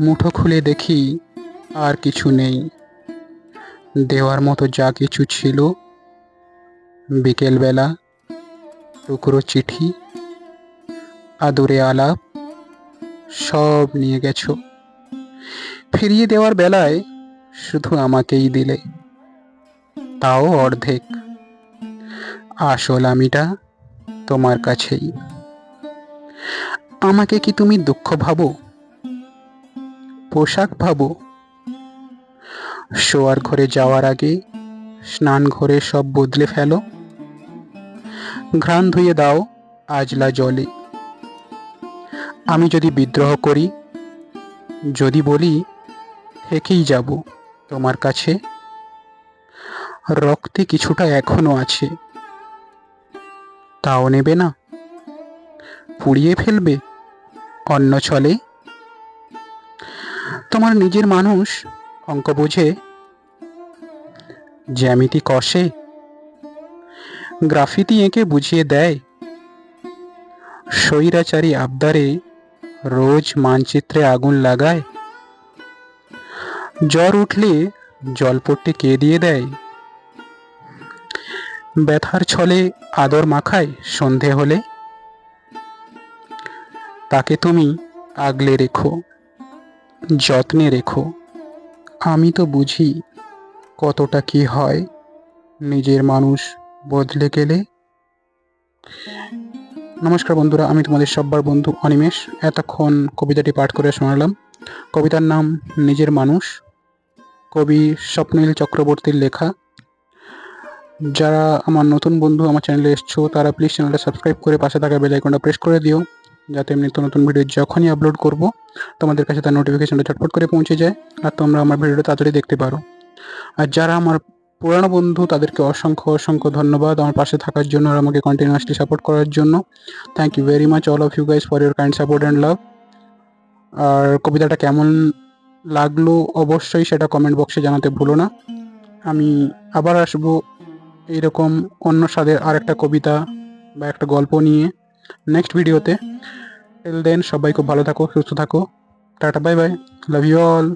মুঠো খুলে দেখি আর কিছু নেই। দেওয়ার মতো যা কিছু ছিল, বিকেলবেলা, টুকরো চিঠি, আদুরে আলাপ, সব নিয়ে গেছো। ফিরিয়ে দেওয়ার বেলায় শুধু আমাকেই দিলে। তাও অর্ধেক। আসল আমিটা তোমার কাছেই। আমাকে কি তুমি দুঃখ ভাবো? পোশাক ভাবো শোয়ার ঘরে যাওয়ার আগে স্নান ঘরে সব বদলে ফেলো। ঘ্রাণ ধুয়ে দাও আজলা জলে। আমি যদি বিদ্রোহ করি, যদি বলি, থেকেই যাব তোমার কাছে। রক্তে কিছুটা এখনও আছে। তাও নেবে না? পুড়িয়ে ফেলবে? অন্য ছলে তোমার নিজের মানুষ, অঙ্ক বোঝে, জ্যামিতি কষে, গ্রাফিতি এঁকে বুঝিয়ে দেয়। স্বৈরাচারী আবদারে রোজ মানচিত্রে আগুন লাগায়। জ্বর উঠলে জলপট্টি কে দিয়ে দেয়। ব্যথার ছলে আদর মাখায় সন্ধে হলে। তাকে তুমি আগলে রেখো। যত্নে রেখো। আমি তো বুঝি কতটা কি হয় নিজের মানুষ বদলে গেলে। নমস্কার বন্ধুরা, আমি তোমাদের সব্বার বন্ধু অনিমেষ। এতক্ষণ কবিতাটি পাঠ করে শোনালাম। কবিতার নাম নিজের মানুষ। কবি স্বপ্নীল চক্রবর্তীর লেখা। যারা আমার নতুন বন্ধু আমার চ্যানেলে এসছো, তারা প্লিজ চ্যানেলটা সাবস্ক্রাইব করে পাশে থাকা বেল আইকনটা প্রেস করে দিও। যাতে আমি নিত্য নতুন ভিডিও যখনই আপলোড করব, তোমাদের কাছে তার নোটিফিকেশনটা ঝটপট করে পৌঁছে যায় আর তোমরা আমার ভিডিওটা তাড়াতাড়ি দেখতে পারো। আর যারা আমার পুরানো বন্ধু, তাদেরকে অসংখ্য অসংখ্য ধন্যবাদ আমার পাশে থাকার জন্য আর আমাকে কন্টিনিউয়াসলি সাপোর্ট করার জন্য। Thank you very much all of you guys for your kind support and love আর কবিতাটা কেমন লাগল অবশ্যই সেটা কমেন্ট বক্সে জানাতে ভুলো না। আমি আবার আসব এইরকম অন্য স্বাদের আর একটা কবিতা বা একটা গল্প নিয়ে। নেক্সট ভিডিওতে টেল দেন সবাই খুব ভালো থাকো, সুস্থ থাকো, tata bye bye love you all